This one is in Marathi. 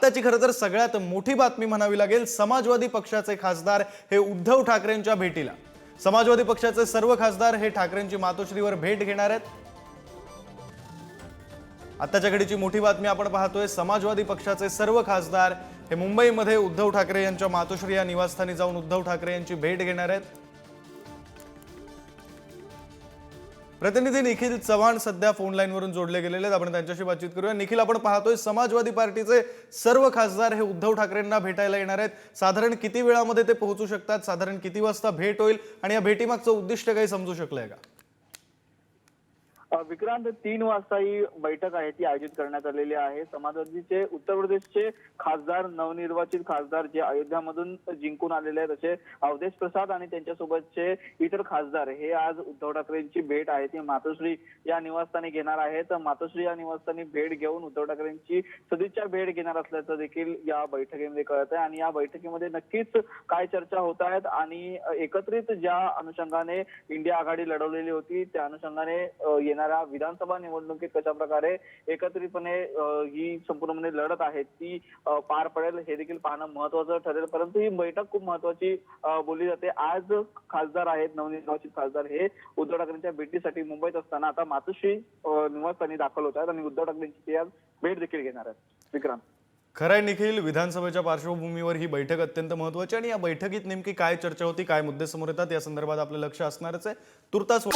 आत्ताची खरं तर सगळ्यात मोठी बातमी म्हणावी लागेल समाजवादी पक्षाचे खासदार हे उद्धव ठाकरेंच्या भेटीला. समाजवादी पक्षाचे सर्व खासदार हे ठाकरेंची मातोश्रीवर भेट घेणार आहेत. आत्ताच्या घडीची मोठी बातमी आपण पाहतोय समाजवादी पक्षाचे सर्व खासदार हे मुंबईमध्ये उद्धव ठाकरे यांच्या मातोश्री या निवासस्थानी जाऊन उद्धव ठाकरे यांची भेट घेणार आहेत. प्रतिनिधी निखिल चव्हाण सध्या फोन लाईनवरून जोडले गेलेले आहेत. आपण त्यांच्याशी बातचीत करूया. निखिल आपण पाहतोय समाजवादी पार्टीचे सर्व खासदार हे उद्धव ठाकरेंना भेटायला येणार आहेत. साधारण किती वेळामध्ये ते पोहोचू शकतात? साधारण किती वाजता भेट होईल? आणि या भेटीमागचं उद्दिष्ट काही समजू शकलंय का? विक्रांत तीन वाजता ही बैठक आहे ती आयोजित करण्यात आलेली आहे. समाजवादीचे उत्तर प्रदेशचे खासदार नवनिर्वाचित खासदार जे अयोध्यामधून जिंकून आलेले आहेत असे अवधेश प्रसाद आणि त्यांच्यासोबतचे इतर खासदार हे आज उद्धव ठाकरेंची भेट आहे. ती मातोश्री या निवासस्थानी घेणार आहेत. मातोश्री या निवासस्थानी भेट घेऊन उद्धव ठाकरेंची सदिच्छा भेट घेणार असल्याचं देखील या बैठकीमध्ये कळत आहे आणि या बैठकीमध्ये नक्कीच काय चर्चा होत आहेत आणि एकत्रित ज्या अनुषंगाने इंडिया आघाडी लढवलेली होती त्या अनुषंगाने येणार येणाऱ्या विधानसभा निवडणुकीत कशा प्रकारे एकत्रितपणे अ, ही संपूर्णपणे लढत आहे ती पार पडेल हे देखील पाहणं महत्वाचं ठरेल. परंतु ही बैठक खूप महत्वाची बोलली जाते. आज खासदार आहेत नवनिर्वाचित खासदार हे उद्धव ठाकरेंच्या भेटीसाठी मुंबईत असताना आता मातोश्री निवासस्थानी दाखल होत आहेत आणि उद्धव ठाकरेंची ते आज भेट देखील घेणार आहेत. विक्रांत. खरंय निखिल विधानसभेच्या पार्श्वभूमीवर ही बैठक अत्यंत महत्वाची आणि या बैठकीत नेमकी काय चर्चा होती काय मुद्दे समोर येतात या संदर्भात आपलं लक्ष असणारच आहे. तुर्तास